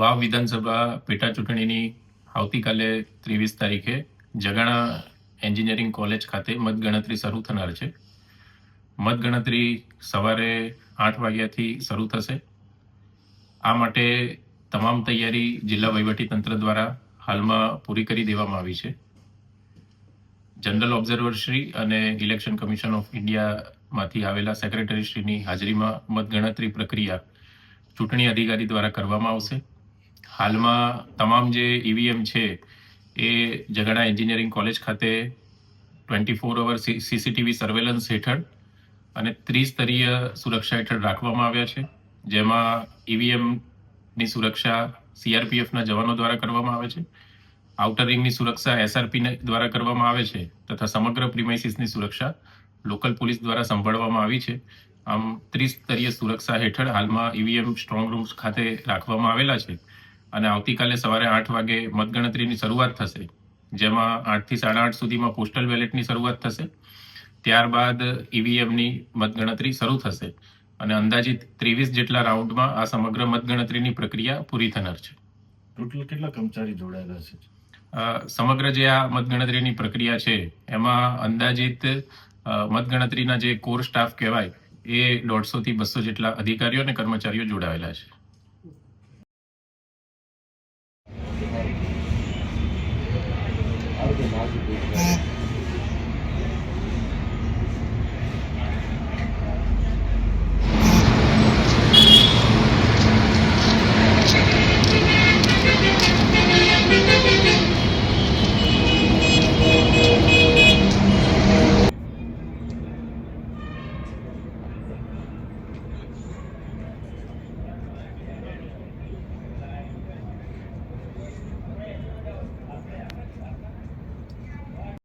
વાવ વિધાનસભા પેટા ચૂંટણીની આવતીકાલે ત્રેવીસ તારીખે જગાણા એન્જિનિયરિંગ કોલેજ ખાતે મતગણતરી શરૂ થનાર છે. મતગણતરી સવારે આઠ વાગ્યાથી શરૂ થશે. આ માટે તમામ તૈયારી જિલ્લા વહીવટી તંત્ર દ્વારા હાલમાં પૂરી કરી દેવામાં આવી છે. જનરલ ઓબ્ઝર્વરશ્રી અને ઇલેક્શન કમિશન ઓફ ઇન્ડિયામાંથી આવેલા સેક્રેટરી શ્રીની હાજરીમાં મતગણતરી પ્રક્રિયા ચૂંટણી અધિકારી દ્વારા કરવામાં આવશે. હાલમાં તમામ જે ઈવીએમ છે, એ ઝઘડા એન્જિનિયરિંગ કોલેજ ખાતે twenty four hour CCTV surveillance હેઠળ અને ત્રિસ્તરીય સુરક્ષા હેઠળ રાખવામાં આવ્યા છે. જેમાં ઈવીએમની સુરક્ષા સીઆરપીએફના જવાનો દ્વારા કરવામાં આવે છે. આઉટર રિંગની સુરક્ષા એસઆરપી દ્વારા કરવામાં આવે છે તથા સમગ્ર પ્રિમાઇસીસની સુરક્ષા લોકલ પોલીસ દ્વારા સંભાળવામાં આવી છે. આમ ત્રિસ્તરીય સુરક્ષા હેઠળ હાલમાં ઈવીએમ સ્ટ્રોંગ રૂમ્સ ખાતે રાખવામાં આવેલા છે. અને આવતીકાલે સવારે આઠ વાગે મતગણતરીની શરૂઆત થશે જેમાં આઠથી સાડા આઠ સુધીમાં પોસ્ટલ બેલેટની શરૂઆત થશે. ત્યારબાદ ઈવીએમની મતગણતરી શરૂ થશે અને અંદાજિત ત્રેવીસ જેટલા રાઉન્ડમાં આ સમગ્ર મતગણતરીની પ્રક્રિયા પૂરી થનાર છે. ટોટલ કેટલા કર્મચારી જોડાયેલા છે? સમગ્ર જે આ મતગણતરીની પ્રક્રિયા છે એમાં અંદાજિત મતગણતરીના જે કોર સ્ટાફ કહેવાય એ દોઢસો થી બસો જેટલા અધિકારીઓ અને કર્મચારીઓ જોડાયેલા છે. possibly.